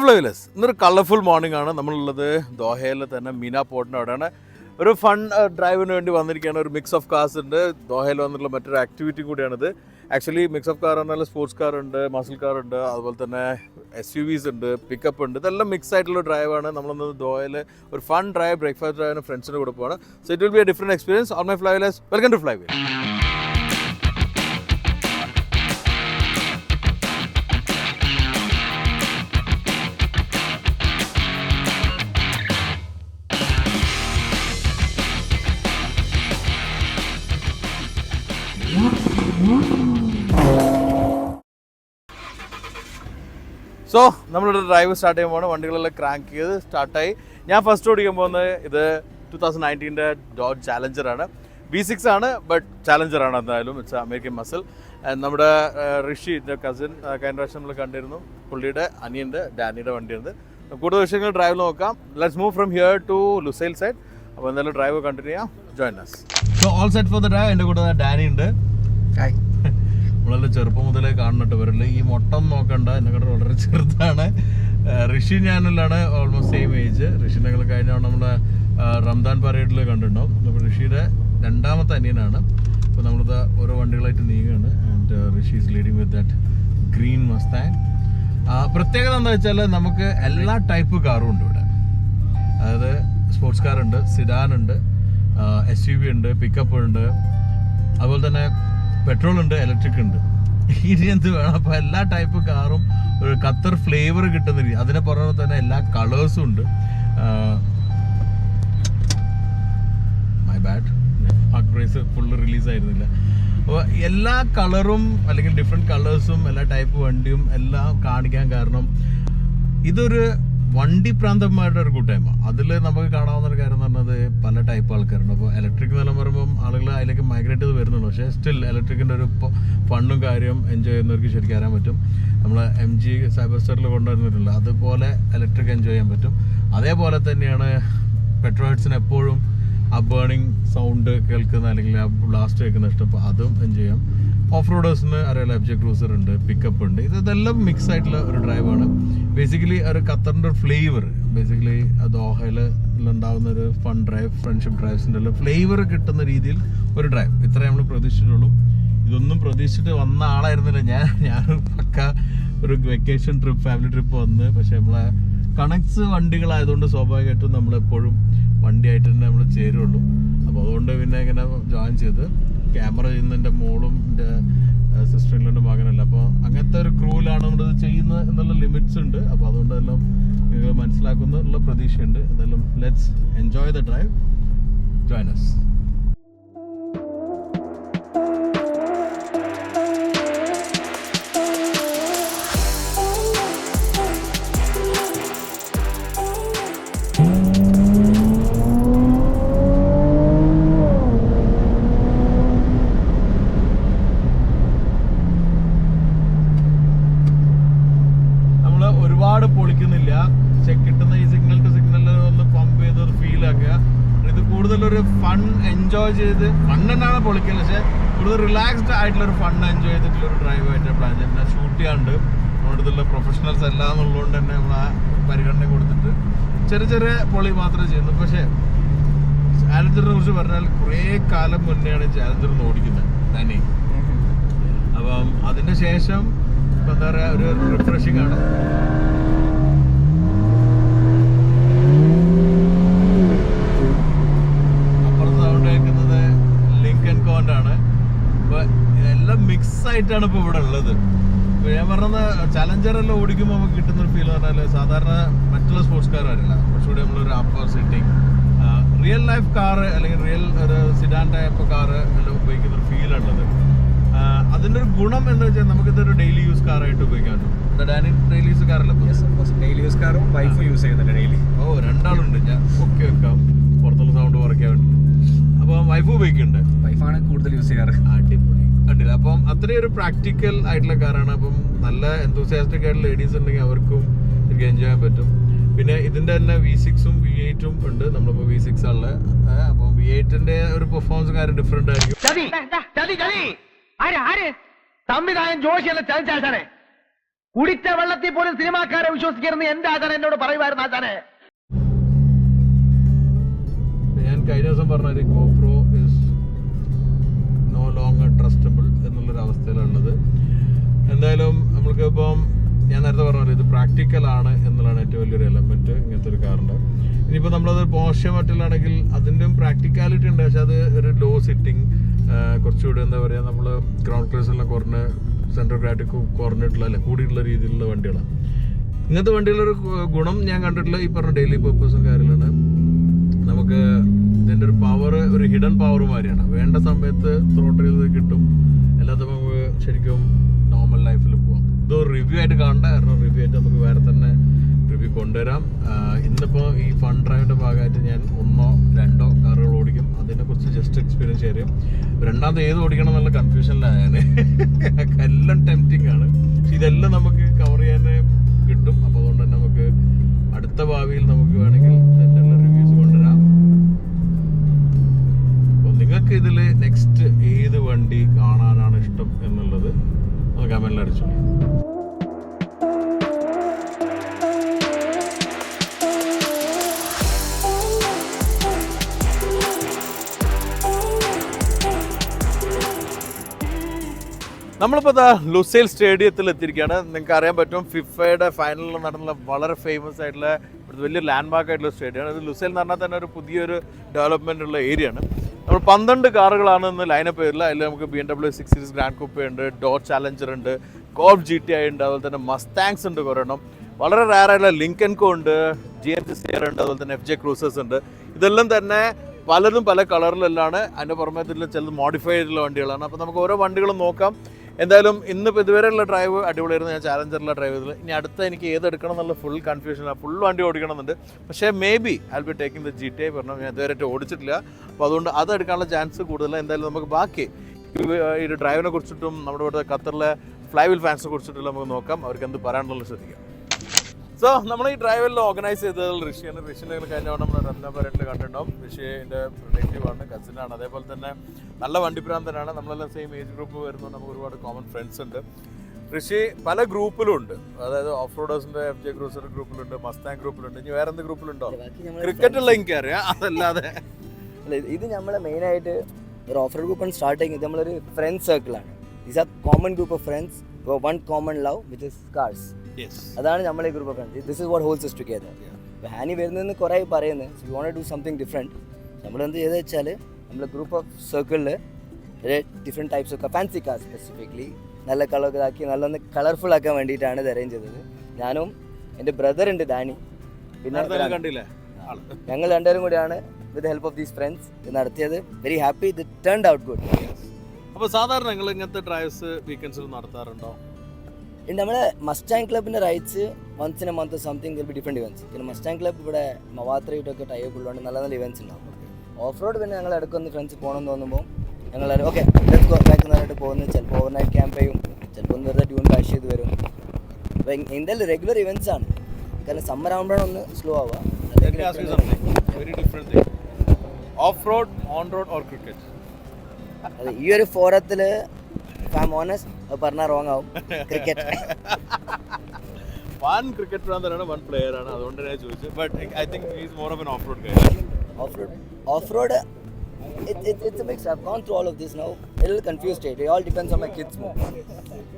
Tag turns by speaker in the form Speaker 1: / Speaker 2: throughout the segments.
Speaker 1: Hello ഫ്ലൈവിലേഴ്സ് ഇന്നൊരു colourful morning ആണ്. നമ്മളുള്ളത് ദോഹയിൽ തന്നെ മീന പോർട്ടിന്റെ അവിടെയാണ്. ഒരു ഫൺ ഡ്രൈവിന് വേണ്ടി വന്നിരിക്കുകയാണ്. ഒരു മിക്സ് ഓഫ് കാർസ് ഉണ്ട്. ദോഹയിൽ വന്നിട്ടുള്ള മറ്റൊരു ആക്ടിവിറ്റി കൂടിയാണിത്. ആക്ച്വലി മിക്സ് ഓഫ് കാർ എന്നാൽ സ്പോർട്സ് കാർ ഉണ്ട് മസിൽ കാർ ഉണ്ട് അതുപോലെ തന്നെ എസ് യു വിസ് ഉണ്ട് പിക്കപ്പ് ഉണ്ട്. ഇതെല്ലാം മിക്സ് ആയിട്ടുള്ള ഡ്രൈവാണ് നമ്മളിന്ന് ദോഹയിൽ ഒരു ഫൺ ഡ്രൈവ് ബ്രേക്ക്ഫാസ്റ്റ് ഡ്രൈവിന് ഫ്രണ്ട്സിന്റെ കൂടെ പോവാണ്. So it will be a different experience on my flywheelers welcome to flyway so നമ്മളിവിടെ ഡ്രൈവ് സ്റ്റാർട്ട് ചെയ്യുമ്പോൾ വണ്ടികളെല്ലാം ക്രാങ്ക് ചെയ്ത് സ്റ്റാർട്ടായി ഞാൻ ഫസ്റ്റ് ഓടിക്കാൻ പോകുന്നത് ഇത് ടു തൗസൻഡ് നയന്റീന്റെ ഡോട്ട് ചാലഞ്ചറാണ് ബി സിക്സ് ആണ് ബട്ട് ചാലഞ്ചറാണ് എന്തായാലും. ഇറ്റ്സ് അമേരിക്കൻ മസിൽ നമ്മുടെ ഋഷി എന്റെ കസിൻ കഴിഞ്ഞ പ്രാവശ്യം നമ്മൾ കണ്ടിരുന്നു. പുള്ളിയുടെ അനിയന്റെ ഡാനിയുടെ വണ്ടിയുണ്ട്. കൂടുതൽ വിഷയങ്ങൾ ഡ്രൈവ് നോക്കാം. Let's move from here to Lusail side അപ്പോൾ എന്തായാലും ഡ്രൈവ് കണ്ടിന്യൂ ചെയ്യാം. Join us so all set for the drive എന്റെ കൂടെ ഡാനി ഉണ്ട് നമ്മളെല്ലാം ചെറുപ്പം മുതലേ കാണുന്നുണ്ട് ഇവരിൽ ഈ മൊട്ടം നോക്കണ്ട എന്നെക്കാട്ട് വളരെ ചെറുതാണ്. ഋഷി ഞാനെല്ലാണ് ഓൾമോസ്റ്റ് സെയിം ഏജ് ഋഷിനെ ഞങ്ങൾ കഴിഞ്ഞ നമ്മുടെ റംദാൻ പരേഡിൽ കണ്ടിട്ടുണ്ടാവും. അപ്പോൾ ഋഷിയുടെ രണ്ടാമത്തെ അനിയനാണ്. അപ്പോൾ നമ്മളിത് ഓരോ വണ്ടികളായിട്ട് നീങ്ങുകയാണ് and Rishi is leading with that green Mustang പ്രത്യേകത എന്താ വെച്ചാൽ നമുക്ക് എല്ലാ ടൈപ്പ് കാറും ഉണ്ട് ഇവിടെ. അതായത് സ്പോർട്സ് കാർ ഉണ്ട് സിഡാൻ ഉണ്ട് എസ് യു വി ഉണ്ട് പിക്കപ്പ് ഉണ്ട്. അതുപോലെ തന്നെ പെട്രോൾ ഉണ്ട് ഇലക്ട്രിക് ഉണ്ട്. ഇനി എന്ത് വേണം? അപ്പോൾ എല്ലാ ടൈപ്പ് കാറും ഒരു ഖത്തർ ഫ്ലേവർ കിട്ടുന്ന രീതി അതിനെ പുറമെ തന്നെ എല്ലാ കളേഴ്സും ഉണ്ട്. My bad park price full release ആയിരുന്നില്ല. അപ്പോൾ എല്ലാ കളറും അല്ലെങ്കിൽ ഡിഫറെന്റ് കളേഴ്സും എല്ലാ ടൈപ്പ് വണ്ടിയും എല്ലാം കാണിക്കാൻ കാരണം ഇതൊരു വണ്ടി പ്രാന്തന്മാരുടെ ഒരു കൂട്ടായ്മ. അതിൽ നമുക്ക് കാണാവുന്ന ഒരു കാര്യം എന്ന് പറഞ്ഞത് പല ടൈപ്പ് ആൾക്കാരുണ്ട്. അപ്പോൾ ഇലക്ട്രിക് നിലം പറയുമ്പം ആളുകൾ അതിലേക്ക് മൈഗ്രേറ്റ് ചെയ്ത് വരുന്നുള്ളൂ പക്ഷേ സ്റ്റിൽ ഇലക്ട്രിക്കിന്റെ ഒരു ഫണ്ണും കാര്യം എൻജോയ് ചെയ്യുന്നവർക്ക് ശരിക്കും അറിയാൻ പറ്റും. നമ്മൾ എം ജി സൈബർ സ്റ്റാറിൽ കൊണ്ടുവരുന്നിട്ടില്ല അതുപോലെ ഇലക്ട്രിക് എൻജോയ് ചെയ്യാൻ പറ്റും. അതേപോലെ തന്നെയാണ് പെട്രോൾസിന് എപ്പോഴും ആ ബേണിങ് സൗണ്ട് കേൾക്കുന്ന അല്ലെങ്കിൽ ആ ബ്ലാസ്റ്റ് കേൾക്കുന്ന ഇഷ്ടം. അപ്പോൾ അതും എൻജോയ് ചെയ്യാം. ഓഫ് റോഡേഴ്സിന് അറിയാലോ എഫ് ജെ ക്രൂസർ ഉണ്ട് പിക്കപ്പ് ഉണ്ട്. ഇതെല്ലാം മിക്സ് ആയിട്ടുള്ള ഒരു ഡ്രൈവാണ് ബേസിക്കലി ഒരു ഖത്തറിന്റെ ഒരു ഫ്ലേവർ ബേസിക്കലി ദോഹയിൽ ഉണ്ടാവുന്ന ഒരു ഫൺ ഡ്രൈവ് ഫ്രണ്ട്ഷിപ്പ് ഡ്രൈവ്സിന്റെ എല്ലാം ഫ്ലേവർ കിട്ടുന്ന രീതിയിൽ ഒരു ഡ്രൈവ് ഇത്രേ നമ്മൾ പ്രതീക്ഷിച്ചിട്ടുള്ളൂ. ഇതൊന്നും പ്രതീക്ഷിച്ചിട്ട് വന്ന ആളായിരുന്നില്ല ഞാൻ. ഞാൻ പക്ക ഒരു വെക്കേഷൻ ട്രിപ്പ് ഫാമിലി ട്രിപ്പ് വന്ന്. പക്ഷെ നമ്മളെ കണക്ട്സ് വണ്ടികളായതുകൊണ്ട് സ്വാഭാവികമായിട്ടും നമ്മളെപ്പോഴും വണ്ടിയായിട്ട് തന്നെ നമ്മൾ ചേരുള്ളൂ. അപ്പോൾ അതുകൊണ്ട് പിന്നെ ഇങ്ങനെ ജോയിൻ ചെയ്ത് ക്യാമറ ചെയ്യുന്നതിന്റെ മോളും എന്റെ സിസ്റ്ററിന്റെ മകനല്ല. അപ്പോൾ അങ്ങനത്തെ ഒരു ക്രൂവിലാണ് നമ്മളിത് ചെയ്യുന്നത് എന്നുള്ള ലിമിറ്റ്സ് ഉണ്ട്. അപ്പോൾ അതുകൊണ്ട് എല്ലാം നിങ്ങൾ മനസ്സിലാക്കുന്നുള്ള പ്രതീക്ഷയുണ്ട്. എന്തായാലും let's enjoy the drive join us. Enjoy ചെയ്ത് ഫൺ തന്നെയാണ് പൊളിക്കൽ പക്ഷെ കൂടുതൽ റിലാക്സ്ഡ് ആയിട്ടുള്ള ഒരു ഫൺ എൻജോയ് ചെയ്തിട്ടുള്ള ഒരു ഡ്രൈവ് ആയിട്ട് പ്ലാൻ ചെയ്യുന്നത് ഷൂട്ട് ചെയ്യാണ്ട് നമ്മുടെ അടുത്തുള്ള പ്രൊഫഷണൽസ് എല്ലാം എന്നുള്ളതുകൊണ്ട് തന്നെ നമ്മൾ ആ പരിഗണന കൊടുത്തിട്ട് ചെറിയ ചെറിയ പൊളി മാത്രമേ ചെയ്യുന്നു പക്ഷേ ചാലഞ്ചറിനെ കുറിച്ച് പറഞ്ഞാൽ കുറേ കാലം മുന്നെയാണ് ചാലഞ്ചർ ഓടിക്കുന്നത് തന്നെ അപ്പം അതിന് ശേഷം ഇപ്പൊ എന്താ പറയുക ഒരു റിഫ്രഷിംഗ് ആണ് അപ്പുറത്ത് സൗണ്ട് കേൾക്കുന്നത് ലിങ്കൻ കോണ്ട് ആണ് അപ്പൊ ഇതെല്ലാം മിക്സ് ആയിട്ടാണ് ഇപ്പൊ ഇവിടെ ഉള്ളത്. ഞാൻ പറഞ്ഞ ചലഞ്ചർ എല്ലാം ഓടിക്കുമ്പോൾ നമുക്ക് കിട്ടുന്ന ഒരു ഫീൽ പറഞ്ഞാൽ സാധാരണ മറ്റുള്ള സ്പോർട്സ് കാർ വരില്ല കുറച്ചുകൂടി നമ്മളൊരു upper sitting real life car അല്ലെങ്കിൽ റിയൽ ഒരു സിഡാൻ ടൈപ്പ് കാർ എല്ലാം ഉപയോഗിക്കുന്ന ഒരു ആ, അതിന്റെ ഒരു ഗുണം എന്ന് വെച്ചാൽ നമുക്ക് ഇതൊരു ഡെയിലി യൂസ് കാറായിട്ട് ഉപയോഗിക്കാൻ പറ്റും. ഡാനി ഡെയിലി യൂസ് കാറല്ല
Speaker 2: ഡെയിലി യൂസ് കാറും വൈഫ് യൂസ് ചെയ്യുന്നുണ്ട് ഡെയിലി
Speaker 1: ഓ രണ്ടാളുണ്ട്. ഞാൻ ഒക്കെ വെക്കാം. പുറത്തുള്ള സൗണ്ട് കുറയ്ക്കാൻ വേണ്ടി. അപ്പൊ വൈഫ് ഉപയോഗിക്കുന്നുണ്ട്.
Speaker 2: വൈഫാണ് കൂടുതൽ യൂസ് ചെയ്യാറ്.
Speaker 1: അടിപൊളി. കണ്ടില്ല. അപ്പം അത്രയും ഒരു പ്രാക്ടിക്കൽ ആയിട്ടുള്ള കാറാണ്. അപ്പം നല്ല എന്തോസിയാസ്റ്റിക് ആയിട്ടുള്ള ലേഡീസ് ഉണ്ടെങ്കിൽ അവർക്കും എനിക്ക് എൻജോയ് ചെയ്യാൻ പറ്റും. പിന്നെ ഇതിന്റെ തന്നെ വി സിക്സും വി എയ്റ്റും ഉണ്ട്. നമ്മളിപ്പോൾ വി സിക്സ് ആണ് അപ്പം വി എയ്റ്റിന്റെ ഒരു പെർഫോമൻസ് കാര്യം ഡിഫറെന്റ് ആയിരിക്കും.
Speaker 3: സംവിധായകൻ ജോഷിയല്ല ചതിച്ചാൽ സാറേ കുടിച്ച വെള്ളത്തിൽ പോലും സിനിമാക്കാരെ വിശ്വസിക്കരുന്ന് എന്റെ ആചാരം എന്നോട് പറയുമായിരുന്നു
Speaker 1: ഞാൻ കഴിഞ്ഞ ദിവസം പറഞ്ഞ ഗോപ്രോ ലോങ്ങർ ട്രസ്റ്റബിൾ എന്നുള്ളൊരു അവസ്ഥയിലുള്ളത് എന്തായാലും നമ്മൾക്ക് ഇപ്പം ഞാൻ നേരത്തെ പറഞ്ഞല്ലോ ഇത് പ്രാക്ടിക്കൽ ആണ് എന്നുള്ളതാണ് ഏറ്റവും വലിയൊരു എലമെന്റ് ഇങ്ങനത്തെ ഒരു കാറിന്റെ ഇനിയിപ്പോൾ നമ്മളത് പോർഷ്യ മറ്റിലാണെങ്കിൽ അതിന്റെയും പ്രാക്ടിക്കാലിറ്റി ഉണ്ട്. പക്ഷെ അത് ഒരു ലോ സിറ്റിംഗ് കുറച്ചുകൂടി എന്താ പറയുക നമ്മൾ ഗ്രൗണ്ട് ക്ലേസെല്ലാം കുറഞ്ഞ് സെൻട്രൽ ഗ്രാറ്റിക് കുറഞ്ഞിട്ടുള്ള അല്ലെ കൂടിയിട്ടുള്ള രീതിയിലുള്ള വണ്ടികളാണ്. ഇങ്ങനത്തെ വണ്ടികളൊരു ഗുണം ഞാൻ കണ്ടിട്ടുള്ള ഈ പറഞ്ഞ ഡെയിലി പർപ്പസും കാര്യങ്ങളാണ്. നമുക്ക് ഇതിന്റെ ഒരു പവർ ഒരു ഹിഡൻ പവർ മാതിരിയാണ് വേണ്ട സമയത്ത് ത്രോട്ടിൽ ചെയ്ത് കിട്ടും. അല്ലാതെ നമുക്ക് ശരിക്കും നോർമൽ ലൈഫിൽ പോവാം. ഇത് റിവ്യൂ ആയിട്ട് കാണണ്ട. കാരണം റിവ്യൂ ആയിട്ട് നമുക്ക് വേറെ തന്നെ റിവ്യൂ കൊണ്ടുവരാം. ഇന്നിപ്പോൾ ഇന്നിപ്പോ ഈ ഫൺ ഡ്രൈവിന്റെ ഭാഗമായിട്ട് ഞാൻ ഒന്നോ രണ്ടോ കാറുകൾ ഓടിക്കും. അതിനെ കുറിച്ച് ജസ്റ്റ് എക്സ്പീരിയൻസ് ഷെയർ ചെയ്യും. രണ്ടാമത് ഏത് ഓടിക്കണം എന്നുള്ള കൺഫ്യൂഷനിലാണ് എല്ലാം ടെംപ്റ്റിംഗ് ആണ്. പക്ഷെ ഇതെല്ലാം നമുക്ക് കവർ ചെയ്യാൻ കിട്ടും. അപ്പോൾ അതുകൊണ്ട് തന്നെ നമുക്ക് അടുത്ത ഭാവിയിൽ നമുക്ക് വേണമെങ്കിൽ നിങ്ങൾക്ക് ഇതിൽ നെക്സ്റ്റ് ഏത് വണ്ടി കാണാനാണ് ഇഷ്ടം എന്നുള്ളത് നമുക്ക് കമന്റിൽ അടിച്ചു നമ്മളിപ്പോൾ ദാ ലുസൈൽ സ്റ്റേഡിയത്തിൽ എത്തിയിരിക്കുകയാണ്. നിങ്ങൾക്ക് അറിയാൻ പറ്റും ഫിഫയുടെ ഫൈനലിൽ നടന്ന വളരെ ഫേമസ് ആയിട്ടുള്ള ഇവിടുത്തെ വലിയ ലാൻഡ് മാർക്ക് ആയിട്ടുള്ള സ്റ്റേഡിയമാണ് ഇത് ലുസൈൽ എന്ന് പറഞ്ഞാൽ തന്നെ ഒരു പുതിയൊരു ഡെവലപ്മെന്റ് ഉള്ള ഏരിയ ആണ്. നമ്മൾ പന്ത്രണ്ട് കാറുകളാണ് ഇന്ന് ലൈനപ്പ് ചെയ്തില്ല അതിൽ നമുക്ക് B M W six series grand coupe ഉണ്ട് ഡോർ ചാലഞ്ചർ ഉണ്ട് കോപ്പ് ജി ടി ഐ ഉണ്ട് അതുപോലെ തന്നെ മസ്താങ്സ് ഉണ്ട് കുറേ എണ്ണം. വളരെ റയറായിട്ടുള്ള ലിങ്കൻ കോ ഉണ്ട് ജി എച്ച് സിയർ ഉണ്ട് അതുപോലെ തന്നെ എഫ് ജെ ക്രൂസേഴ്സ് ഉണ്ട്. ഇതെല്ലാം തന്നെ പലതും പല കളറിലെല്ലാണ് അതിന്റെ പുറമേ ചിലത് മോഡിഫൈ ചെയ്തിട്ടുള്ള വണ്ടികളാണ്. അപ്പോൾ നമുക്ക് ഓരോ വണ്ടികളും നോക്കാം. എന്തായാലും ഇന്ന് ഇതുവരെയുള്ള ഡ്രൈവ് അടിപൊളിയായിരുന്നു. ഞാൻ ചാലഞ്ചറിലെ ഡ്രൈവ് ചെയ്തത് ഇനി അടുത്ത എനിക്ക് ഏത് എടുക്കണം എന്നുള്ള ഫുൾ കൺഫ്യൂഷനാണ് ഫുൾ വണ്ടി ഓടിക്കണമെന്നുണ്ട്. പക്ഷേ maybe I be taking the G T I പറഞ്ഞു ഞാൻ ഇതുവരെ ഓടിച്ചിട്ടില്ല. അപ്പോൾ അതുകൊണ്ട് അത് എടുക്കാനുള്ള ചാൻസ് കൂടുതലാണ് എന്തായാലും നമുക്ക് ബാക്കി ഈ ഡ്രൈവിനെ കുറിച്ചിട്ടും നമ്മുടെ ഇവിടുത്തെ ഖത്തറിലെ ഫ്ലൈവിൽ ഫാൻസിനെ കുറിച്ചിട്ടുള്ള നമുക്ക് നോക്കാം. അവർക്ക് എന്ത് പറയാനുള്ളത് ശ്രദ്ധിക്കാം. സോ നമ്മൾ ഈ ഡ്രൈവറിൽ ഓർഗനൈസ് ചെയ്തത് ഋഷിയാണ്. ഋഷിനെ കഴിഞ്ഞ തവണ നമ്മൾ രണ്ടാം പരേഡിൽ കണ്ടിട്ടുണ്ടാവും. ഋഷിന്റെ റിലേറ്റീവ് ആണ് കസിനാണ് അതേപോലെ തന്നെ നല്ല വണ്ടിപ്രാന്തനാണ് നമ്മളെല്ലാം സെയിം ഏജ് ഗ്രൂപ്പ് വരുന്നത് നമുക്ക് ഒരുപാട് കോമൺ ഫ്രണ്ട്സ് ഉണ്ട്. ഋഷി പല ഗ്രൂപ്പിലും ഉണ്ട്. അതായത് ഓഫ് റോഡേഴ്സിന്റെ എഫ് ജെ ക്രൂസർ ഗ്രൂപ്പിലുണ്ട് മസ്താങ് ഗ്രൂപ്പിലുണ്ട് ഇനി വേറെ എന്ത് ഗ്രൂപ്പിലുണ്ടോ ക്രിക്കറ്റുള്ള എനിക്കറിയാം. അതല്ലാതെ.
Speaker 4: ഇത് നമ്മളെ മെയിനായിട്ട് ഒരു ഓഫ് റോഡ് ഗ്രൂപ്പ് സ്റ്റാർട്ട് ചെയ്യുന്നത്. നമ്മളൊരു friends സർക്കിളാണ് these are common group of friends one common love with is cars അതാണ് നമ്മളെ group of friends this is what holds is together ഹാനി വരുന്നതെന്ന് കുറേ പറയുന്നത് so you want do something different നമ്മൾ എന്ത് ചെയ്തെന്ന് വെച്ചാൽ നമ്മൾ ഗ്രൂപ്പ് ഓഫ് സർക്കിളിൽ different types of fancy car specifically നല്ല കളർ ഇതാക്കി നല്ലൊന്ന് കളർഫുൾ ആക്കാൻ വേണ്ടിയിട്ടാണ് ഇത് അറേഞ്ച് ചെയ്തത്. ഞാനും എന്റെ ബ്രദർ ഉണ്ട് ഡാനി പിന്നെ ഞങ്ങൾ രണ്ടുപേരും കൂടിയാണ് with help of these friends ഇത് നടത്തിയത്. വെരി ഹാപ്പി ഇത് ടേൺ ഔട്ട് ഗുഡ്
Speaker 1: അപ്പോൾ സാധാരണ നിങ്ങൾ ഇങ്ങനത്തെ ഡ്രൈവ്സ് വീക്കെൻഡ്സിൽ നടത്താറുണ്ടോ?
Speaker 4: നമ്മളെ മസ്റ്റാങ് ക്ലബിന്റെ rides once in a month something will be different events പിന്നെ മസ്റ്റാങ് ക്ലബ് ഇവിടെ മവാത്രയായിട്ടൊക്കെ ടൈപ്പ് ഉള്ളതുകൊണ്ട് നല്ല നല്ല ഇവൻസ് ഉണ്ടാവും. ഓഫ് റോഡ് പിന്നെ ഞങ്ങൾ ഇടയ്ക്കൊന്ന് ഫ്രണ്ട്സ് പോകണമെന്ന് തോന്നുമ്പോൾ ഞങ്ങൾ ഓക്കെ ലെറ്റ്സ് ഗോ ബാക്ക് എന്ന് പറഞ്ഞിട്ട് പോകുന്നു. ചിലപ്പോൾ ഓവർ നൈറ്റ് ക്യാമ്പ് ചെയ്യും ചിലപ്പോൾ ഒന്ന് വെറുതെ ട്യൂൺ കാഷ് ചെയ്ത് വരും. അപ്പോൾ എന്തായാലും റെഗുലർ ഇവൻസ് ആണ്. കാരണം സമ്മർ ആകുമ്പോഴാണ് ഒന്ന് സ്ലോ ആവുക.
Speaker 1: Off road ask you or
Speaker 4: cricket ഈ ഒരു ഫോറത്തിൽ ഫാം ഓണസ്റ്റ് പറഞ്ഞാൽ റോങ് ആവും. ക്രിക്കറ്റ്
Speaker 1: വൺ ക്രിക്കറ്റ് ആണ് വൺ പ്ലെയർ ആണ്. അതുകൊണ്ട് ഞാൻ ചോദിച്ചത്. But I think is more of an off road
Speaker 4: guy off road road it, it, it's a mix. I've gone through all of this now. A little confused state it all depends on my kids mood.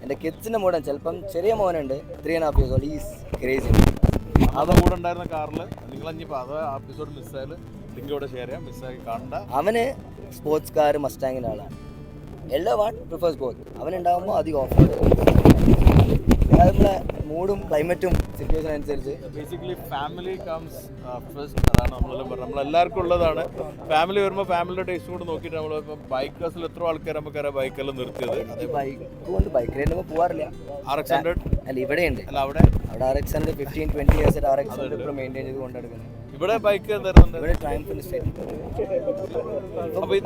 Speaker 4: എന്റെ കിഡ്സിന്റെ മൂടാണ് ചിലപ്പം ചെറിയ മോനുണ്ട്. Three and half years old is crazy
Speaker 1: അവരുടെ കൂടെ ഉണ്ടായിരുന്ന കാറിൽ നിങ്ങൾ ഇനിയിപ്പോൾ അത് എപ്പിസോഡ് മിസ്സായാൽ ലിങ്ക് ഇവിടെ ഷെയർ ചെയ്യാം. മിസ്സാക്കി കാണണ്ട.
Speaker 4: അവന് സ്പോർട്സ് കാർ മസ്റ്റാങ്ങിന്റെ ആളാണ്. എല്ലാ വൺ പ്രിഫേഴ്സ് ബോത്ത് അവനുണ്ടാകുമ്പോൾ അധികം ഓഫ് നമ്മളെ മൂഡും ക്ലൈമറ്റും സിറ്റുവേഷൻ അനുസരിച്ച്.
Speaker 1: ബേസിക്കലി ഫാമിലി കംസ് ഫസ്റ്റ് അതാണ് നമ്മളെല്ലാം പറഞ്ഞത്. നമ്മളെല്ലാവർക്കും ഉള്ളതാണ്. ഫാമിലി വരുമ്പോൾ ഫാമിലിയുടെ ടേസ്റ്റ് കൂടെ നോക്കിയിട്ട് നമ്മൾ ഇപ്പം ബൈക്കേഴ്സിൽ എത്ര ആൾക്കാർ നമുക്കറിയാം ബൈക്കെല്ലാം നിർത്തിയത്.
Speaker 4: ബൈക്ക് കൊണ്ട് ബൈക്ക് റൈഡിൽ പോകാറില്ല
Speaker 1: ആർ എക്സ് ഹൺഡ്രഡ്
Speaker 4: അല്ല ഇവിടെയുണ്ട്.
Speaker 1: അല്ല അവിടെ?
Speaker 4: അവിടെ R X hundred fifteen twenty years R X hundred ഇപ്പോൾ മെയിന്റെയിൻ ചെയ്ത് കൊണ്ടെടുക്കുന്നത്
Speaker 1: ഇവിടെ ബൈക്ക്
Speaker 4: ഇവിടെ സ്റ്റേറ്റ്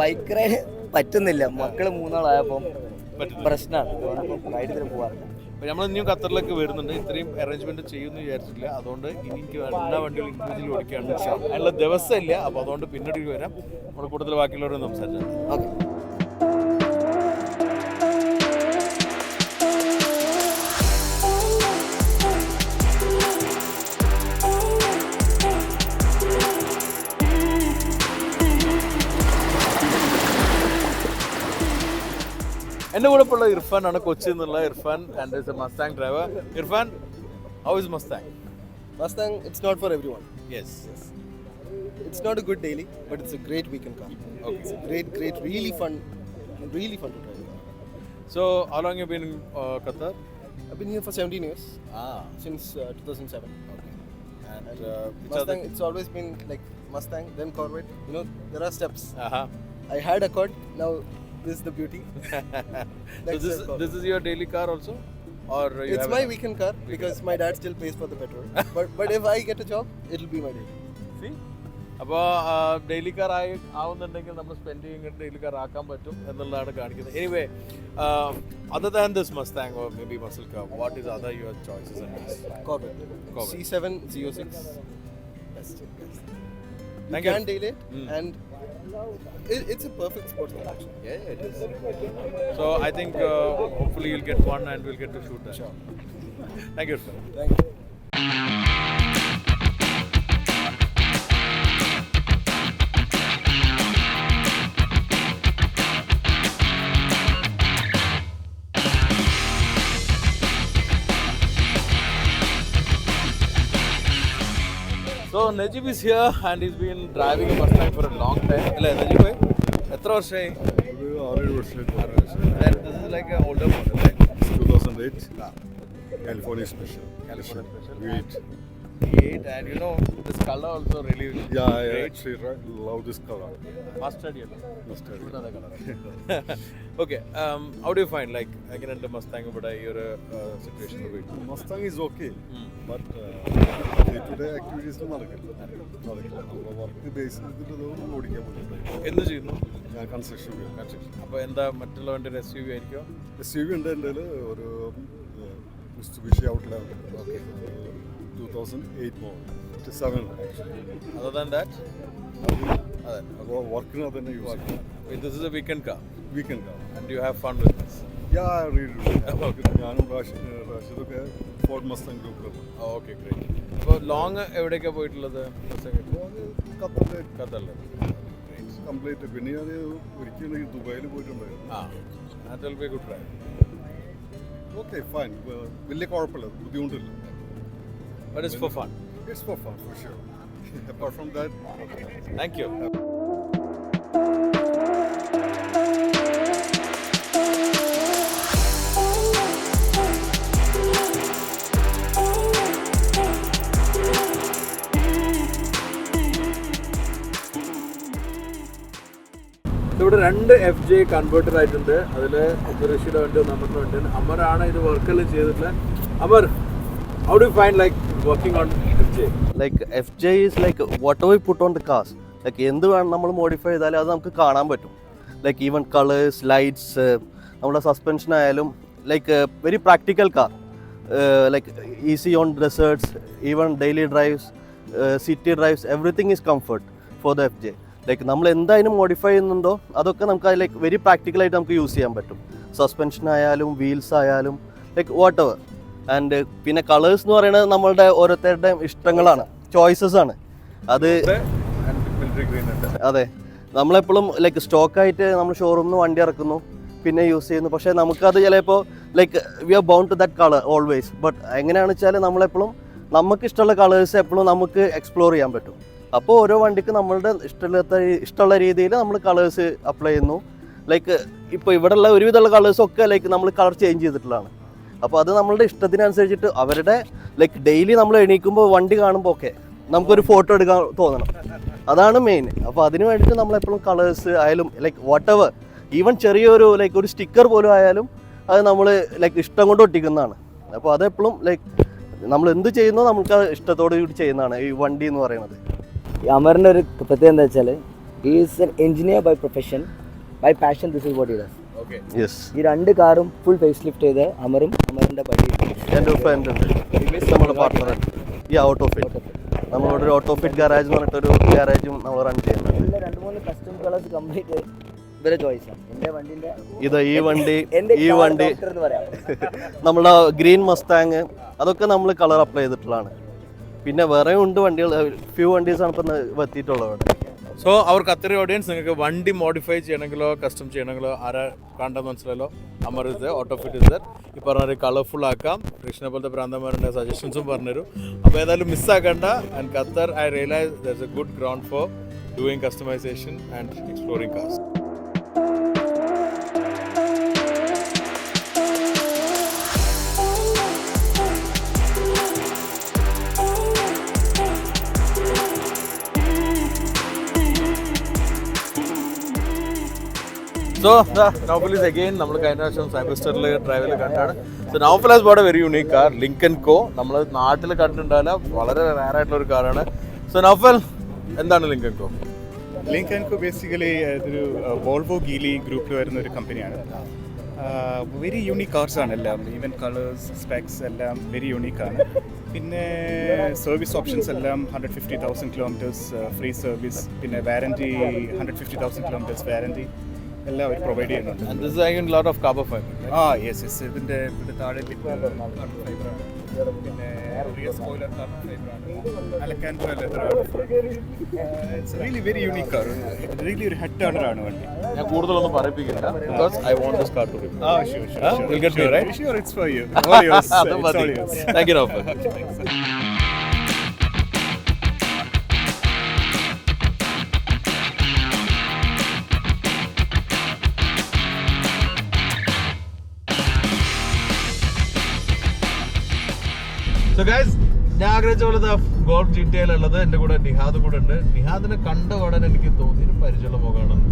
Speaker 4: ബൈക്ക് റൈഡ് പറ്റുന്നില്ല. മക്കൾ മൂന്നാളായപ്പം പ്രശ്നമാണ് റൈഡിൽ
Speaker 1: നമ്മൾ ഇനിയും ഖത്തറിലേക്ക് വരുന്നുണ്ട്. ഇത്രയും അറേഞ്ച്മെന്റ് ചെയ്യുമെന്ന് വിചാരിച്ചിട്ടില്ല. അതുകൊണ്ട് ഇനി എനിക്ക് എല്ലാ വണ്ടികളും ഇൻഡിവിജ്വൽ ഓടിക്കുകയാണ് അതിനുള്ള ഇല്ല അപ്പോൾ അതുകൊണ്ട് പിന്നീട് വരാം. നമ്മുടെ കൂടുതൽ ബാക്കിയുള്ളവരും സംസാരിച്ചു
Speaker 4: ഓക്കെ.
Speaker 1: എന്റെ കൂടെ ഇപ്പോൾ ഉള്ള ഇർഫാൻ ആണ് കൊച്ചി എന്നുള്ള Irfan and is a Mustang driver Irfan how is Mustang
Speaker 5: Mustang, it's not for everyone.
Speaker 1: Yes
Speaker 5: It's not a good daily, but it's a great weekend car.
Speaker 1: Okay.
Speaker 5: It's a great, great, really fun, really fun to drive.
Speaker 1: So how long you been in Qatar
Speaker 5: I've been here for 17 years,
Speaker 1: ah
Speaker 5: since uh, 2007.
Speaker 1: And
Speaker 5: Mustang, it's always been like Mustang, then Corvette. You know, there are steps.
Speaker 1: ആഹാ
Speaker 5: I had a Accord, now this is the beauty.
Speaker 1: so this this is your daily car also or you
Speaker 5: It's
Speaker 1: have
Speaker 5: my
Speaker 1: a-
Speaker 5: weekend car because my dad still pays for the petrol. but but if I get a job, it'll be my daily.
Speaker 1: See? അപ്പോൾ daily car ആയി ആവുന്നുണ്ടെങ്കിൽ നമ്മൾ spend ചെയ്യുന്ന daily car ആക്കാൻ പറ്റും എന്നുള്ളതാണ് കാണിക്കുന്നത് anyway other than this Mustang or maybe muscle car what is other your choices and
Speaker 5: Corvette.
Speaker 1: Corvette.
Speaker 5: C7 Z06. Best. You
Speaker 1: Thank you.
Speaker 5: can deal it,
Speaker 1: Mm.
Speaker 5: and it, it's a perfect sports. Actually.
Speaker 1: Yeah, it is. So I think uh, hopefully you'll get one and we'll get to shoot that.
Speaker 5: Sure.
Speaker 1: Thank you, sir.
Speaker 5: Thank you.
Speaker 1: Najib is here and he's been driving a Mustang for a long time. അല്ലേ നജീബ് ഭായ്? എത്ര വർഷമായി
Speaker 6: ഒരു ആറേഴ് വർഷമായിട്ട്
Speaker 1: And this is like an older model, right?
Speaker 6: Two thousand eight California special
Speaker 1: California special.
Speaker 6: V8.
Speaker 1: V8 and you know this color also really
Speaker 6: Yeah, I
Speaker 1: great.
Speaker 6: actually ra- love this color.
Speaker 1: Mustard yellow.
Speaker 6: Mustard.
Speaker 1: Color. okay, um, how do you find like എങ്ങനെയുണ്ട് Mustang ഇവിടെ ഈ ഒരു situation
Speaker 6: Mustang is okay, but day to day activities നടക്കില്ല നടക്കില്ല നമ്മുടെ work base ചെയ്തിട്ട് ഓടിക്കാൻ പറ്റില്ല
Speaker 1: എന്ത് ചെയ്യുന്നു
Speaker 6: ഞാൻ കൺസ്ട്രക്ഷൻ
Speaker 1: അപ്പോൾ എന്താ മറ്റുള്ള വണ്ടി എസ് യു വി ആയിരിക്കും
Speaker 6: എസ് യു വി ഉണ്ട് എന്റെ ഒരു Mitsubishi outland okay two thousand eight model seven
Speaker 1: other than that അതെ
Speaker 6: അപ്പോൾ വർക്കിന് അത് തന്നെ യൂസ് ചെയ്യാം
Speaker 1: this is Weekend weekend car
Speaker 6: weekend
Speaker 1: and you have fun with this
Speaker 6: yeah read ഞാനും റാഷിദ് റാഷിദൊക്കെ ഫോർട്ട് മസ്താങ് ഗ്രൂപ്പിലാണ്
Speaker 1: ഓക്കെ ഗ്രേറ്റ് അപ്പോൾ ലോങ് എവിടെയൊക്കെ പോയിട്ടുള്ളത്?
Speaker 6: ഖത്തറിലെ
Speaker 1: ഖത്തറിൽ
Speaker 6: കംപ്ലീറ്റ് പിന്നെ ഞാൻ ഒരിക്കലും ദുബായിൽ പോയിട്ടുണ്ടായിരുന്നു
Speaker 1: ആ ഗുഡ്
Speaker 6: ഓക്കെ ഫൈൻ വലിയ കുഴപ്പമില്ല. ബുദ്ധിമുട്ടില്ല.
Speaker 1: But it's for fun.
Speaker 6: It's for fun, for sure. Apart from that,
Speaker 1: thank you. ഇവിടെ രണ്ട് എഫ് ജെ കൺവേർട്ടർ ആയിട്ടുണ്ട് അതിൽ ഋഷിയുടെ വണ്ടി നമ്മുടെ വണ്ടി അമറാണ് ഇത് വർക്കെല്ലാം ചെയ്തിട്ടുള്ളത് Amar how do find like working on
Speaker 7: like F J is like whatever put on the cars like എന്ത് വേണം നമ്മൾ മോഡിഫൈ ചെയ്താലും അത് നമുക്ക് കാണാൻ പറ്റും. ലൈക്ക് ഈവൻ കളേഴ്സ് ലൈറ്റ്സ് നമ്മുടെ സസ്പെൻഷൻ ആയാലും like very practical car like easy on deserts even daily drives city drives everything is comfort for the F J like നമ്മൾ എന്തായാലും മോഡിഫൈ ചെയ്യുന്നുണ്ടോ അതൊക്കെ നമുക്ക് ലൈക്ക് വെരി പ്രാക്ടിക്കലായിട്ട് നമുക്ക് യൂസ് ചെയ്യാൻ പറ്റും. സസ്പെൻഷൻ ആയാലും വീൽസ് ആയാലും ലൈക്ക് വാട്ട് എവർ ആൻഡ് പിന്നെ കളേഴ്സ് എന്ന് പറയുന്നത് നമ്മളുടെ ഓരോരുത്തരുടെയും ഇഷ്ടങ്ങളാണ്. ചോയ്സസ് ആണ്. അത് അതെ. നമ്മളെപ്പോഴും ലൈക്ക് സ്റ്റോക്കായിട്ട് നമ്മൾ ഷോറൂമിൽ നിന്ന് വണ്ടി ഇറക്കുന്നു. പിന്നെ യൂസ് ചെയ്യുന്നു. പക്ഷേ നമുക്കത് ചിലപ്പോൾ like we are bound to that colour always but എങ്ങനെയാണെന്ന് വെച്ചാൽ നമ്മളെപ്പോഴും നമുക്ക് ഇഷ്ടമുള്ള കളേഴ്സ് എപ്പോഴും നമുക്ക് എക്സ്പ്ലോർ ചെയ്യാൻ പറ്റും. അപ്പോൾ ഓരോ വണ്ടിക്ക് നമ്മളുടെ ഇഷ്ടമില്ലാത്ത ഇഷ്ടമുള്ള രീതിയിൽ നമ്മൾ കളേഴ്സ് അപ്ലൈ ചെയ്യുന്നു. ലൈക്ക് ഇപ്പോൾ ഇവിടെയുള്ള ഒരുവിധമുള്ള കളേഴ്സൊക്കെ ലൈക്ക് നമ്മൾ കളർ ചേഞ്ച് ചെയ്തിട്ടുള്ളതാണ്. അപ്പോൾ അത് നമ്മളുടെ ഇഷ്ടത്തിനനുസരിച്ചിട്ട് അവരുടെ ലൈക്ക് ഡെയിലി നമ്മൾ എണീക്കുമ്പോൾ വണ്ടി കാണുമ്പോൾ ഒക്കെ നമുക്കൊരു ഫോട്ടോ എടുക്കാൻ തോന്നണം. അതാണ് മെയിൻ അപ്പോൾ അതിന് വേണ്ടിയിട്ട് നമ്മൾ എപ്പോഴും കളേഴ്സ് ആയാലും ലൈക്ക് വാട്ട് എവർ ഈവൻ ചെറിയൊരു ലൈക്ക് ഒരു സ്റ്റിക്കർ പോലും ആയാലും അത് നമ്മൾ ലൈക്ക് ഇഷ്ടം കൊണ്ട് ഒട്ടിക്കുന്നതാണ്. അപ്പോൾ അതെപ്പോഴും ലൈക്ക് നമ്മൾ എന്ത് ചെയ്യുന്നോ നമുക്ക് ഇഷ്ടത്തോടു കൂടി ചെയ്യുന്നതാണ് ഈ വണ്ടി എന്ന് പറയുന്നത്.
Speaker 4: അമറിന്റെ ഒരു പ്രത്യേകത എന്താ വെച്ചാൽ is an engineer by profession by passion this is what is
Speaker 7: yes
Speaker 4: ഈ രണ്ട് കാറും ഫുൾ ഫേസ് ലിഫ്റ്റ് ചെയ്ത് അമറും അമറിന്റെ ബഡി
Speaker 7: എന്റെ ഒരു ഫ്രണ്ട് ഉണ്ട്. നമ്മുടെ പാർട്ട്ണർ ഈ ഓട്ടോ ഫിറ്റ് നമ്മളോട് ഒരു ഓട്ടോ ഫിറ്റ് ഗാരാജ് എന്ന് പറഞ്ഞിട്ടൊരു ഗാരാജും നമ്മൾ റൺ ചെയ്യുന്നുണ്ട്.
Speaker 4: രണ്ട് മൂന്ന് കസ്റ്റം കളേഴ്സ് കംപ്ലീറ്റ് ഇവരെ ചോയ്സാണ് എന്റെ വണ്ടിന്റെ
Speaker 7: ഇത് ഈ വണ്ടി ഈ വണ്ടി നമ്മുടെ ഗ്രീൻ മസ്താങ് അതൊക്കെ നമ്മൾ കളർ അപ്ലൈ ചെയ്തിട്ടുള്ളതാണ്. പിന്നെ വേറെ ഉണ്ട് വണ്ടികൾ ഫ്യൂ വണ്ടീസാണ് ഇപ്പം എത്തിയിട്ടുള്ളത് ഇവിടെ.
Speaker 1: സോ അവർ ഖത്തറി ഓഡിയൻസ് നിങ്ങൾക്ക് വണ്ടി മോഡിഫൈ ചെയ്യണമെങ്കിലോ കസ്റ്റം ചെയ്യണമെങ്കിലോ ആരാ കണ്ടെന്ന് മനസ്സിലല്ലോ Amar is auto fit is ഈ പറഞ്ഞ കളർഫുൾ ആക്കാം കൃഷ്ണ പോലത്തെ പ്രാന്തന്മാരുടെ സജഷൻസും പറഞ്ഞുതരും അപ്പോൾ ഏതായാലും മിസ്സാക്കണ്ട and Qatar I realise there a good ground for doing customisation and exploring cars so Naufal again നമ്മൾ കഴിഞ്ഞ പ്രാവശ്യം സൈബർ സ്റ്ററിൽ ഡ്രൈവിൽ കണ്ടാണ് so Naufal has bought very unique car Lynk and Co നമ്മൾ നാട്ടിൽ കണ്ടിട്ടുണ്ടാവില്ല വളരെ റയർ ആയിട്ടുള്ള ഒരു കാറാണ് സോ നൗഫൽ എന്താണ് Lynk Co
Speaker 8: Lynk and Co basically ഇതൊരു വോൾവോ ഗീലി ഗ്രൂപ്പിൽ വരുന്ന ഒരു കമ്പനിയാണ് വെരി യൂണീക്ക് കാർസ് ആണ് എല്ലാം. ഈവൻ കളേഴ്സ് സ്പെക്സ് എല്ലാം വെരി യൂണീക്ക് ആണ്. പിന്നെ സർവീസ് ഓപ്ഷൻസ് എല്ലാം hundred fifty thousand kilometres free service പിന്നെ warranty hundred fifty thousand kilometres warranty എല്ലാം അവർ പ്രൊവൈഡ് ചെയ്യുന്നുണ്ട്.
Speaker 1: This I lot of carbon fibre
Speaker 8: ah yes yes ഇതിന്റെ ഇവിടെ താഴെ കാർബൺ ഫൈബറാണ് പിന്നെ റിയർ സ്പോയിലർ കാർബൺ ഫൈബറാണ് Alcantara ലെതറാണ് it's really very unique car really ഒരു ഹെഡ് ടേണറാണ് വണ്ടി.
Speaker 1: ഞാൻ കൂടുതലൊന്നും പറയിപ്പിക്കില്ല. Because I want this car to review
Speaker 8: Ah, sure, will
Speaker 1: get
Speaker 8: you
Speaker 1: right get to for you?
Speaker 8: Sure, it's for you. All
Speaker 1: so guys ഞാൻ ആഗ്രഹിച്ച പോലെ gold G T ഉള്ളത് എന്റെ കൂടെ നിഹാദ് കൂടെ ഉണ്ട്. നിഹാദിനെ കണ്ട ഉടനെ എനിക്ക് തോന്നി പരിചയമുള്ള മുഖമാണെന്ന്.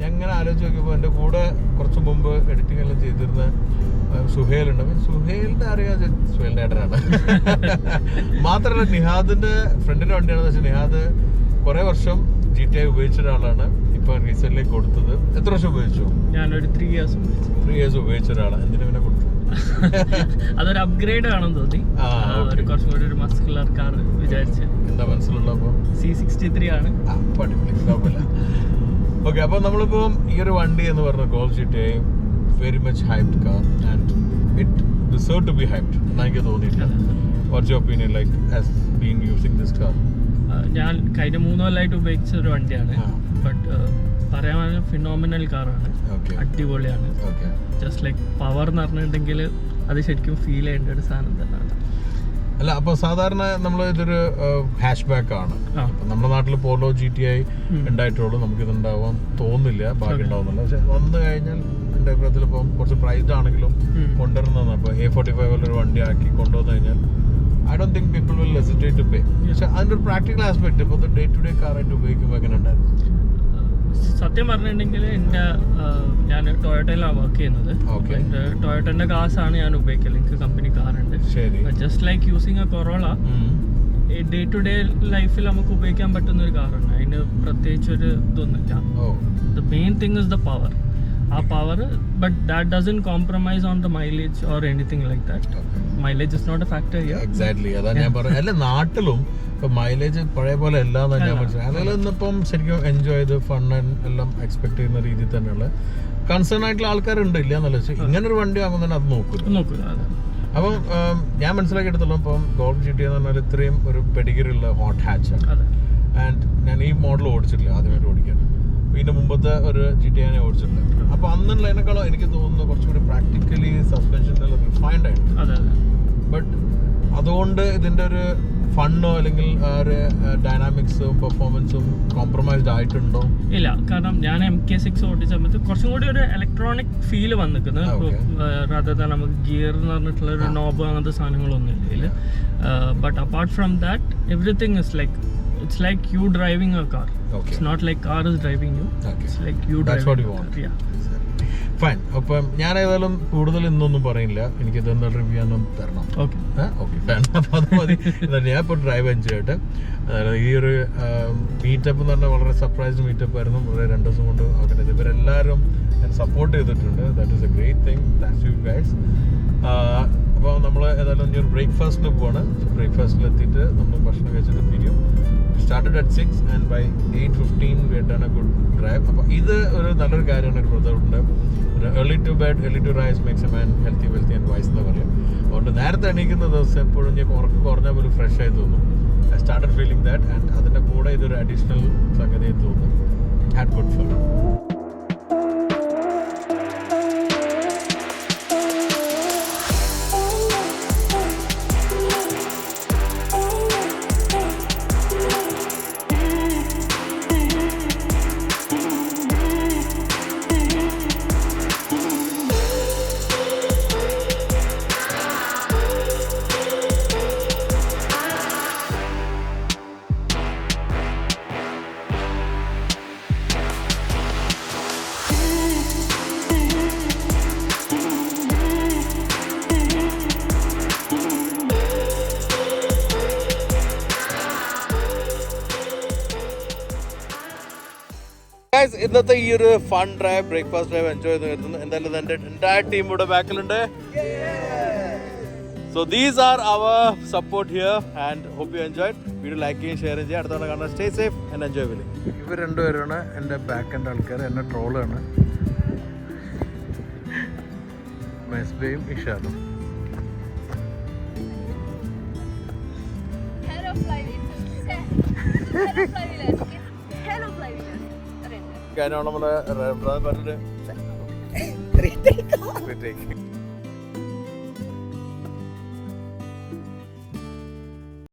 Speaker 1: ഞാൻ ഇങ്ങനെ ആലോചിച്ച് നോക്കിയപ്പോൾ എന്റെ കൂടെ കുറച്ച് മുമ്പ് എഡിറ്റിംഗ് എല്ലാം ചെയ്തിരുന്ന സുഹേലുണ്ട് അപ്പം സുഹേലിന്റെ അറിയാം സുഹേലിന്റെ ഏട്ടനാണ്. മാത്രമല്ല നിഹാദിന്റെ ഫ്രണ്ടിന്റെ വണ്ടിയാണെന്ന് വെച്ചാൽ നിഹാദ് കുറേ വർഷം ജി ടി ഐ ഉപയോഗിച്ച ഒരാളാണ് ഇപ്പം റീസെന്റ്ലി കൊടുത്തത്. എത്ര വർഷം ഉപയോഗിച്ചു?
Speaker 9: ഞാനൊരു ത്രീ ഇയേഴ്സ്
Speaker 1: ത്രീ ഇയേഴ്സ് ഉപയോഗിച്ച ഒരാളാണ്. എന്തിനു
Speaker 9: അതൊരു അപ്ഗ്രേഡ് ആണെന്ന് തോന്നി. ഒരു കുറച്ചും കൂടി ഒരു മസ്കുലർ കാർ വിചാരിച്ച്.
Speaker 1: എന്താ മനസ്സിലുള്ളപ്പോ?
Speaker 9: സി സിക്സ്റ്റി ത്രീ ആണ്
Speaker 1: ഓക്കെ അപ്പൊ നമ്മളിപ്പോ ഈ ഒരു വണ്ടി എന്ന് പറഞ്ഞ ഗോൾ ജിറ്റെ very much hyped car and it deserve to be hyped എന്നാണ് എനിക്ക് തോന്നിയിട്ടില്ല. What's your opinion like has been using this car
Speaker 9: ഞാൻ കഴിഞ്ഞ മൂന്ന് കൊല്ലമായിട്ട് ഉപയോഗിച്ച ഒരു വണ്ടിയാണ്. ബട്ട് പറയാൻ ഫിനോമിനൽ കാറാണ് അടിപൊളിയാണ്. ജസ്റ്റ് ലൈക്ക് പവർ എന്ന് പറഞ്ഞിട്ടുണ്ടെങ്കിൽ അത് ശരിക്കും ഫീൽ ചെയ്യേണ്ട ഒരു സാധനം തന്നെയാണ്.
Speaker 1: അല്ല അപ്പോൾ സാധാരണ നമ്മൾ ഇതൊരു ഹാഷ് ബാക്ക് ആണ്. നമ്മുടെ നാട്ടിൽ പോലോ ജി ടി ഐ. ഉണ്ടായിട്ടുള്ളൂ. നമുക്ക് ഉണ്ടാവാൻ തോന്നില്ല. ബാക്കി ഉണ്ടാവുന്നില്ല പക്ഷെ വന്നു കഴിഞ്ഞാൽ എന്റെ അഭിപ്രായത്തിൽ ഇപ്പൊ കുറച്ച് പ്രൈസ്ഡ് ആണെങ്കിലും
Speaker 9: കൊണ്ടുവരുന്ന
Speaker 1: കൊണ്ടുവരുന്നതാണ്. അപ്പോൾ എ ഫോർട്ടി ഫൈവ് ഒരു വണ്ടി ആക്കി കൊണ്ടുവന്നു കഴിഞ്ഞാൽ I don't think people will hesitate to pay പക്ഷെ അതിന്റെ ഒരു പ്രാക്ടിക്കൽ ആസ്പെക്ട് ഇപ്പോൾ ഡേ ടു ഡേ കാറായിട്ട് ഉപയോഗിക്കുമ്പോൾ എങ്ങനെ ഉണ്ടായിരുന്നു
Speaker 9: സത്യം പറഞ്ഞിട്ടുണ്ടെങ്കിൽ എന്റെ ഞാൻ ടൊയോട്ടയിലാണ് വർക്ക് ചെയ്യുന്നത്.
Speaker 1: എന്റെ
Speaker 9: എന്റെ ടൊയോട്ടന്റെ ആണ് ഞാൻ ഉപയോഗിക്കുന്നത് എനിക്ക് കമ്പനി കാറുണ്ട്
Speaker 1: ഉണ്ട്.
Speaker 9: Just like using a Corolla. Day to day ലൈഫിൽ നമുക്ക് ഉപയോഗിക്കാൻ പറ്റുന്ന ഒരു കാർ കാറാണ് അതിന് പ്രത്യേകിച്ച് ഒരു ഇതൊന്നുമില്ല the main thing is the power ആ power but that doesn't compromise on the mileage or anything like that mileage is not a factor
Speaker 1: exactly അതാ ഞാൻ പറഞ്ഞത് അല്ല നാട്ടിലും ഇപ്പൊ മൈലേജ് പഴയ പോലെ എല്ലാം ഞാൻ. മനസ്സിലായി അതിൽ ഇന്നിപ്പം ശരിക്കും എൻജോയ് ചെയ്ത് ഫൺ എല്ലാം എക്സ്പെക്ട് ചെയ്യുന്ന രീതിയിൽ തന്നെയുള്ള കൺസേൺ ആയിട്ടുള്ള ആൾക്കാരുണ്ട് ഇല്ല എന്നല്ല പക്ഷേ ഇങ്ങനെ ഒരു വണ്ടി ആകുമ്പോൾ
Speaker 9: തന്നെ അത്
Speaker 1: നോക്കും അപ്പം ഞാൻ മനസ്സിലാക്കിയെടുത്തോളം ഇപ്പം ഗോൾഡ് ജി ടി എന്ന് പറഞ്ഞാൽ ഇത്രയും ഒരു പെഡിഗിറുള്ള ഹോട്ട് ഹാച്ച് ആണ്. ആൻഡ് ഞാൻ ഈ മോഡൽ ഓടിച്ചിട്ടില്ല ആദ്യമായിട്ട് ഓടിക്കാൻ. ഇതിന്റെ മുമ്പത്തെ ഒരു ജി ടി ഞാൻ ഓടിച്ചിട്ടില്ല. അപ്പൊ അന്നുള്ളതിനേക്കാളും എനിക്ക് തോന്നുന്നു കുറച്ചുകൂടി പ്രാക്ടിക്കലി സസ്പെൻഷൻ റിഫൈൻഡ് ആയിട്ട്. ബട്ട് അതുകൊണ്ട് ഇതിന്റെ ഒരു ഫണ്ണോ അല്ലെങ്കിൽ ഡൈനാമിക്സും പെർഫോമൻസും കോംപ്രമൈസ്ഡ് ആയിട്ടുണ്ടോ?
Speaker 9: ഇല്ല കാരണം ഞാൻ എം കെ സിക്സ് ഓടിച്ച സമയത്ത് കുറച്ചും കൂടി ഒരു ഇലക്ട്രോണിക് ഫീൽ വന്നിക്കുന്നത്
Speaker 1: റാദർ
Speaker 9: ദാൻ നമുക്ക് ഗിയർ എന്ന് പറഞ്ഞിട്ടുള്ള ഒരു നോബ് അങ്ങനത്തെ സാധനങ്ങളൊന്നും ഇല്ല but apart from that everything is like it's like you driving a car
Speaker 1: Okay.
Speaker 9: It's not like car is driving you
Speaker 1: Okay.
Speaker 9: It's like you
Speaker 1: That's what you want.
Speaker 9: Driving
Speaker 1: fine അപ്പം ഞാൻ ഏതായാലും കൂടുതൽ ഇന്നൊന്നും പറയില്ല. എനിക്ക് ഇതൊന്നും review ചെയ്യാനും തരണം.
Speaker 9: ഓക്കെ
Speaker 1: ഓക്കെ ഫാൻ അപ്പോൾ അത് മതി. ഞാൻ ഇപ്പോൾ ഡ്രൈവ് എൻജോയ് ആയിട്ട് അതായത് ഈ ഒരു മീറ്റപ്പ് എന്ന് പറഞ്ഞാൽ വളരെ സർപ്രൈസ്ഡ് മീറ്റപ്പ് ആയിരുന്നു. വളരെ രണ്ട് ദിവസം കൊണ്ട് ഓർഗനൈസ് ഇവരെല്ലാവരും സപ്പോർട്ട് ചെയ്തിട്ടുണ്ട്. That is a great thing thanks you guys അപ്പോൾ നമ്മൾ ഏതായാലും ഒരു ബ്രേക്ക്ഫാസ്റ്റിന് പോവാണ് ബ്രേക്ക്ഫാസ്റ്റിൽ എത്തിയിട്ട് നമ്മൾ ഭക്ഷണം കഴിച്ചിട്ട് പിരിയും. Started at six and by eight fifteen വേട്ടാണ് good drive അപ്പോൾ ഇത് ഒരു നല്ലൊരു കാര്യമാണ് ഒരു ബ്രദറുണ്ട് early to bed early to rise makes a man healthy wealthy and wise എന്ന് പറയും. അതുകൊണ്ട് നേരത്തെ എണീക്കുന്ന ദിവസം എപ്പോഴും ഞാൻ ഉറക്കം കുറഞ്ഞാൽ പോലും ഫ്രഷ് ആയി തോന്നും. I started feeling that and അതിന്റെ കൂടെ ഇതൊരു അഡീഷണൽ സംഗതി തോന്നും. ഹാഡ് ഗുഡ് ഫൺ ഗൈസ് ഇന്നത്തെ ഈ ഒരു fun drive breakfast drive enjoy ചെയ്ത് വരുന്നു എന്തായാലും എന്റെ എന്റെ ടീം ഇവിടെ ബാക്കിലുണ്ട്. So these are our support here and hope you enjoy video like ചെയ്യും ഷെയർ ചെയ്യുക അടുത്ത തവണ കാണാൻ സ്റ്റേ സേഫ് ആൻഡ് എൻജോയ് വിലി ഇവർ രണ്ടുപേരാണ് എന്റെ ബാക്ക് എന്റെ ആൾക്കാർ എന്നെ ട്രോളാണ് മെസ്ബയും ഇഷാദും.
Speaker 10: Hello fly Hello Flyvillas.
Speaker 1: കാര്യമാണ് നമ്മുടെ